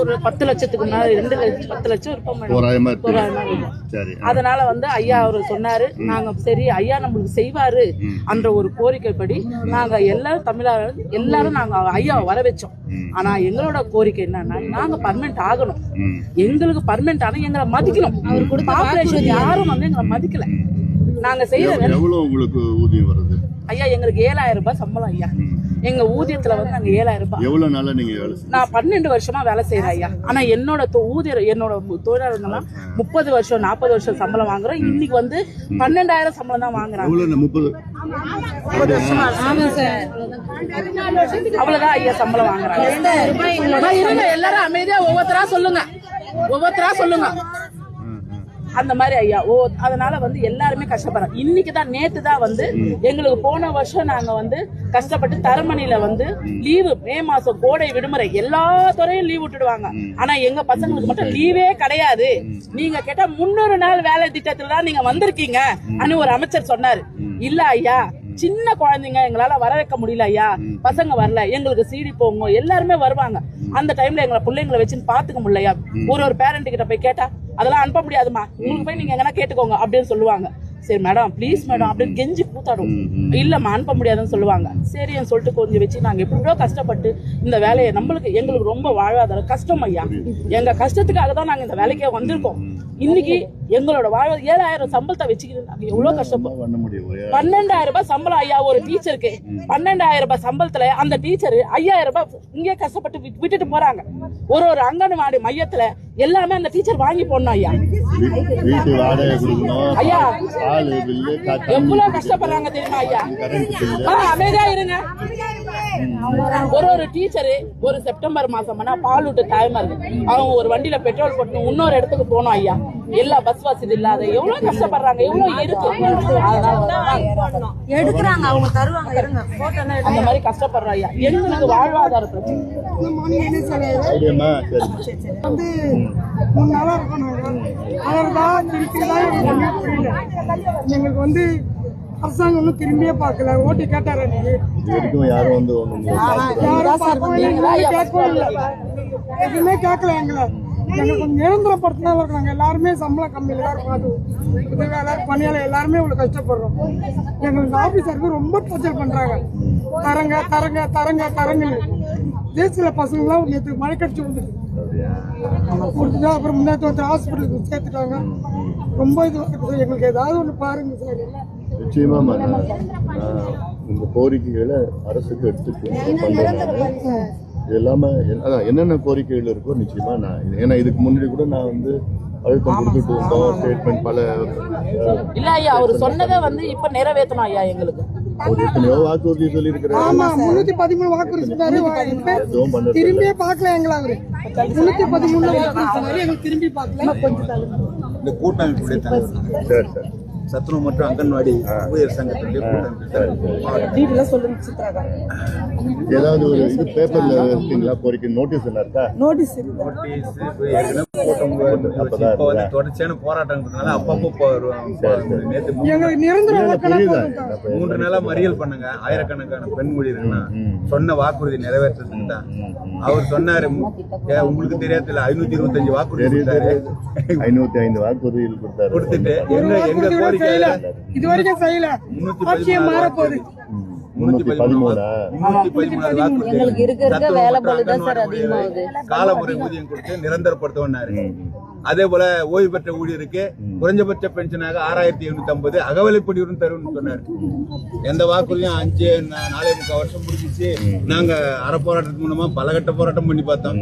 ஒரு பத்து லட்சத்துக்கு மேல ரெண்டு லட்சம் பத்து லட்சம் இருப்போம். சரி அதனால வந்து ஐயா அவர் சொன்னாரு நாங்க சரி ஐயா நம்மளுக்கு செய்வாரு என்ற ஒரு கோரிக்கைப்படி நாங்க எல்லாரும் தமிழர் எல்லாரும் நாங்க ஐயாவை வர வச்சோம். ஆனா எங்களோட கோரிக்கை என்னன்னா நாங்க பர்மனெண்ட் ஆகணும். எங்களுக்கு பர்மனெண்ட் ஆனா எங்களை மதிக்கணும். பாப்புலேஷன் யாரும் வந்து எங்களை மதிக்கல. நாங்க செய்யற எவ்வளவு உங்களுக்கு ஊதியம் வருது? ஐயா எங்களுக்கு ஏழாயிரம் ரூபாய் சம்பளம் ஐயா. எங்க ஊதியத்துல வந்து நாங்க ஏழாயிரம் ரூபாய். எவ்வளவு நாளா நீங்க வேலை நான் பன்னெண்டு வருஷமா வேலை செய்யறேன் ஐயா. ஆனா என்னோட தொ- ஊதியர் என்னோட தொழிலாளர்கள்லாம் முப்பது வருஷம் நாற்பது வருஷம் சம்பளம் வாங்குறோம். இன்னைக்கு வந்து பன்னெண்டாயிரம் சம்பளம் தான் வாங்குறாங்க. எவ்வளவு முப்பது? அவ்வளவுதான் ஐயா சம்பளம் வாங்குறாங்க. எல்லாரும் அமைதியா ஒவ்வொருத்தரா சொல்லுங்க. ஒவ்வொருத்தரா சொல்லுங்க. அந்த மாதிரி ஐயா. ஓ அதனால வந்து எல்லாருமே கஷ்டப்படுறோம் இன்னைக்கு தான் நேத்து தான் வந்து எங்களுக்கு போன வருஷம் நாங்க வந்து கஷ்டப்பட்டு தரமணியில வந்து லீவு மே மாசம் கோடை விடுமுறை எல்லா துறையும் லீவ் விட்டுடுவாங்க. ஆனா எங்க பசங்களுக்கு மட்டும் லீவே கிடையாது. நீங்க கேட்டா முன்னூறு நாள் வேலை திட்டத்துல தான் நீங்க வந்திருக்கீங்க அனு ஒரு அமைச்சர் சொன்னாரு. இல்ல ஐயா சின்ன குழந்தைங்க எங்களால வர வைக்க முடியல ஐயா. பசங்க வரல எங்களுக்கு சீடி போங்க எல்லாருமே வருவாங்க. அந்த டைம்ல எங்களை பிள்ளைங்களை வச்சுன்னு பாத்துக்க முடியலையா ஒரு ஒரு பேரண்ட் கிட்ட போய் கேட்டா அதெல்லாம் அனுப்ப முடியாதுமா உங்களுக்கு போய் நீங்க எங்கன்னா கேட்டுக்கோங்க அப்படின்னு சொல்லுவாங்க. சரி மேடம் ப்ளீஸ் மேடம் அப்படின்னு கெஞ்சி கூத்தாடும். இல்லம்மா அனுப்ப முடியாதுன்னு சொல்லுவாங்க. சரின்னு சொல்லிட்டு கொஞ்சம் வச்சு நாங்க எப்படியோ கஷ்டப்பட்டு இந்த வேலையை நம்மளுக்கு எங்களுக்கு ரொம்ப வாழ்வாதாரம் கஷ்டம் ஐயா. எங்க கஷ்டத்துக்காக தான் நாங்க இந்த வேலைக்கே வந்திருக்கோம். இன்னைக்கு எங்களோட வாழ்வா ஏழாயிரம் சம்பளத்தை வச்சுக்கிட்டு நாங்க எவ்வளவு ஒரு பன்னெண்டாயிரம் ரூபாய் சம்பளம் ஐயா ஒரு டீச்சருக்கு. பன்னெண்டாயிரம் ரூபாய் சம்பளத்துல அந்த டீச்சர் ஐயாயிரம் ரூபாய் இங்கே கஷ்டப்பட்டு விட்டு- விட்டுட்டு போறாங்க. ஒரு ஒரு அங்கன்வாடி மையத்துல எல்லாமே அந்த டீச்சர் வாங்கி போடணும் ஐயா. ஐயா. எவ்வளவு கஷ்டப்படுறாங்க தெரியுமா ஐயா? அமைதியா இருங்க. ஒரு ஒரு டீச்சரு ஒரு செப்டம்பர் மாசம் பண்ணா பால் விட்டு டைமா இருக்கு அவங்க ஒரு வண்டியில பெட்ரோல் போட்டு இன்னொரு இடத்துக்கு போகணும் ஐயா. எல்லா பஸ் வசதி இல்லாத எவ்வளவு கஷ்டப்படுறாங்க எவ்வளவு இருக்கு? எடுக்கிறாங்க அவங்க தருவாங்க. இருங்க அந்த மாதிரி கஷ்டப்படுறோம் ஐயா. எங்களுக்கு வாழ்வாதார பிரச்சனை வந்து மூணு நாளா இருக்கோம் நாங்க தான் திருப்பி தான் எங்களுக்கு வந்து அரசாங்கம் ஒன்றும் திரும்பியே பார்க்கல. ஓட்டு கேட்டாரு வரைக்கும் யாரும் வந்து இல்லை, கேட்கவும் இல்லை. எதுவுமே கேட்கல எங்களை. எங்களுக்கு கொஞ்சம் நிரந்தரப்படுத்தினா இருக்கிறாங்க எல்லாருமே சம்பளம் கம்மியில் தான் இருக்கும் இது வேலை பணியாளர் எல்லாருமே இவ்வளோ கஷ்டப்படுறோம். எங்களுக்கு ஆஃபீஸருக்கு ரொம்ப டார்ச்சர் பண்ணுறாங்க தரங்க தரங்க தரங்க தரங்கன்னு. தேசிய பசங்களாம் நேற்று மழை கடிச்சு வந்துட்டு கொடுத்துட்டு அப்புறம் முன்னாடி வந்து ஹாஸ்பிட்டலுக்கு சேர்த்துட்டாங்க. ரொம்ப இது எங்களுக்கு ஏதாவது ஒன்று பாருங்க சார். நிச்சயமா உங்க கோரிக்கைகளை அரசுக்கு எடுத்துட்டு. இது இல்லாம என்ன- அதான் என்னென்ன கோரிக்கைகள் இருக்கோ நிச்சயமா நான் ஏன்னா இதுக்கு முன்னாடி கூட நான் வந்து அழுத்தம் கொடுத்துட்டு இருந்தோம் ஸ்டேட்மெண்ட் பல இல்ல ஐயா அவர் சொன்னதை வந்து இப்ப நிறைவேற்றணும் ஐயா எங்களுக்கு. ஒரு எத்தனையோ வாக்குறுதி சொல்லியிருக்கிறாரு. ஆமா முன்னூத்தி பதிமூணு வாக்குறுதி சொன்னாரு. திரும்பியே பார்க்கல எங்களை அவரு. முன்னூத்தி பதிமூணு வாக்குறுதி சொன்னாரு. எங்களுக்கு திரும்பி கொஞ்சம் இந்த கூட்டமைப்புடைய தலைவர். சரி சரி. சத்துணவு மற்றும் அங்கன்வாடி ஊழியர் சங்கத்தினுடைய ஏதாவது ஒரு இது பேப்பர்ல இருக்கீங்களா? கோரிக்கை நோட்டீஸ் என்ன இருக்கா? நோட்டீஸ் நோட்டீஸ் இப்ப வந்து தொடர்ச்சியான போராட்டங்கிறதுனால அப்பப்போ மூன்று நாளா மறியல் பண்ணுங்க. ஆயிரக்கணக்கான பெண் ஊழியர்கள்னா சொன்ன வாக்குறுதி நிறைவேற்றதுக்கு தான் அவர் சொன்னாரு ஏன் உங்களுக்கு தெரியாதுல ஐநூத்தி இருபத்தஞ்சு வாக்குறுதி ஐநூத்தி ஐந்து கொடுத்தாரு. கொடுத்துட்டு எங்க எங்க கூட கோரிக்கையில செய்யல. முன்னூத்தி முன்னூத்தி பதிமூணா. முன்னூத்தி வேலை. காலமுறை ஊதியம் கொடுத்து நிரந்தரப்படுத்தவனாரு அதே போல ஓய்வு பெற்ற ஊழியருக்கு குறைஞ்சபட்ச பென்ஷனாக ஆறாயிரத்தி எழுநூத்தி ஐம்பது அகவலைப்படியுடன் தரும்னு சொன்னாரு. எந்த வாக்குறுதியும் அஞ்சு நாலே முக்கால் வருஷம் முடிஞ்சிச்சு. நாங்க அரை போராட்டத்துக்கு மூலமா பல கட்ட போராட்டம் பண்ணி பார்த்தோம்.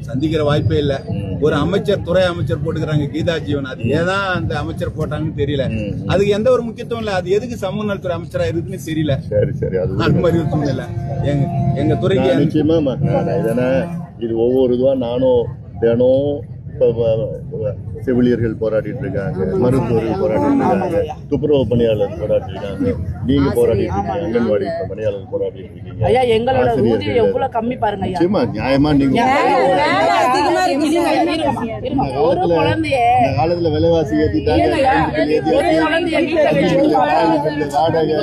சந்திக்கிற வாய்ப்பே இல்ல. ஒரு அமைச்சர் துறை அமைச்சர் போட்டுக்கிறாங்க கீதா ஜீவன். அது ஏதான் அந்த அமைச்சர் போட்டாங்கன்னு தெரியல. அதுக்கு எந்த ஒரு முக்கியத்துவம் இல்ல. அது எதுக்கு சமூக நலத்துறை அமைச்சரா இருக்குன்னு தெரியல. சரி சரி. அது அந்த மாதிரி ஒரு சூழ்நிலை எங்க எங்க துறைக்கு நிச்சயமா இது ஒவ்வொரு இதுவா நானும் தினம் இப்ப செவிலியர்கள் போராடிட்டு இருக்காங்க மருத்துவர்கள் போராடிட்டு இருக்காங்க துப்புரவு பணியாளர் போராடிட்டு இருக்காங்க நீங்க போராடிட்டு இருக்கீங்க அங்கன்வாடி பணியாளர் போராடிட்டு இருக்கீங்க ஐயா எங்களோட ஊதியம் எவ்வளவு கம்மி பாருங்க ஐயா? நிச்சயமா நியாயமா நீங்க. ஒரு காலத்துல குழந்தைய இந்த காலத்துல விலைவாசி ஏத்திட்டாங்க. வாடகை,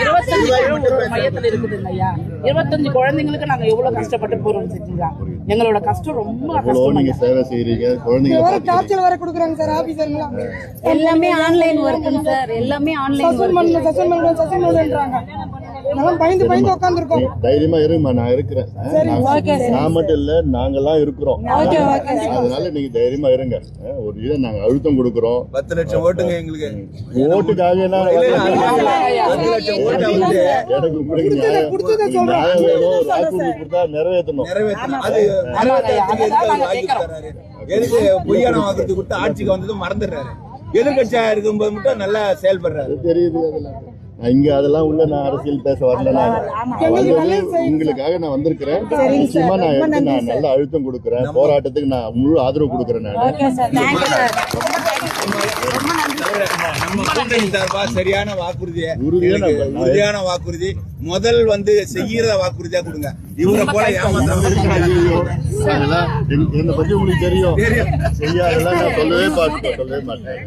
இருபத்தஞ்சு பேர் ஒரு மையத்துல இருக்குதுங்க ஐயா. இருபத்தஞ்சு குழந்தைங்களுக்கு நாங்க எவ்வளவு கஷ்டப்பட்டு போறோம் செஞ்சீங்க எங்களோட கஷ்டம் ரொம்ப கஷ்டம் நீங்க சேவை செய்றீங்க குழந்தைங்களை வேற பார்த்துக்கிறீங்க. டார்ச்சர் வேற கொடுக்குறாங்க சார் ஆபீசர்லாம் எல்லாமே ஆன்லைன் ஒர்க்குங்க சார் எல்லாமே ஆன்லைன் சஸ்பெண்ட் பண்ணணும் சஸ்பெண்ட் பண்ணணும் சஸ்பெண்ட் பண்ணுன்றாங்க. அதெல்லாம் பயந்து பயந்து உட்காந்துருக்கோம் தைரியமா இருங்கம்மா நான் இருக்கிறேன். நான் நான் மட்டும் இல்ல நாங்கெல்லாம் இருக்கிறோம். அதனால நீங்க தைரியமா இருங்க. ஒரு இதை நாங்க அழுத்தம் கொடுக்குறோம். பத்து லட்சம் ஓட்டுங்க எங்களுக்கு. ஓட்டுக்காக என்ன? பத்து லட்சம் ஓட்டை வந்து எனக்கு கொடுத்தா நிறைவேற்றணும். நிறைவேற்றணும். எதுக்கு பொய்யான வாக்குறுதி கொடுத்து ஆட்சிக்கு வந்ததும் மறந்துடுறாரு. எதிர்கட்சியா இருக்கும்போது மட்டும் நல்லா செயல்படுறாரு. தெரியுது இங்க அதெல்லாம் உள்ள நான் அரசியல் பேச வரல. உங்களுக்காக நான் வந்திருக்கிறேன். நிச்சயமா நான் எடுத்து நான் நல்ல அழுத்தம் கொடுக்குறேன். போராட்டத்துக்கு நான் முழு ஆதரவு கொடுக்குறேன் நான். சரியான வாக்குறுதியை உறுதியான வாக்குறுதி முதல் வந்து செய்யற வாக்குறுதியா கொடுங்க. இவரை போல என்னை பத்தி உங்களுக்கு தெரியும். செய்யாதெல்லாம் நான் சொல்லவே பார்த்து சொல்லவே மாட்டேன்.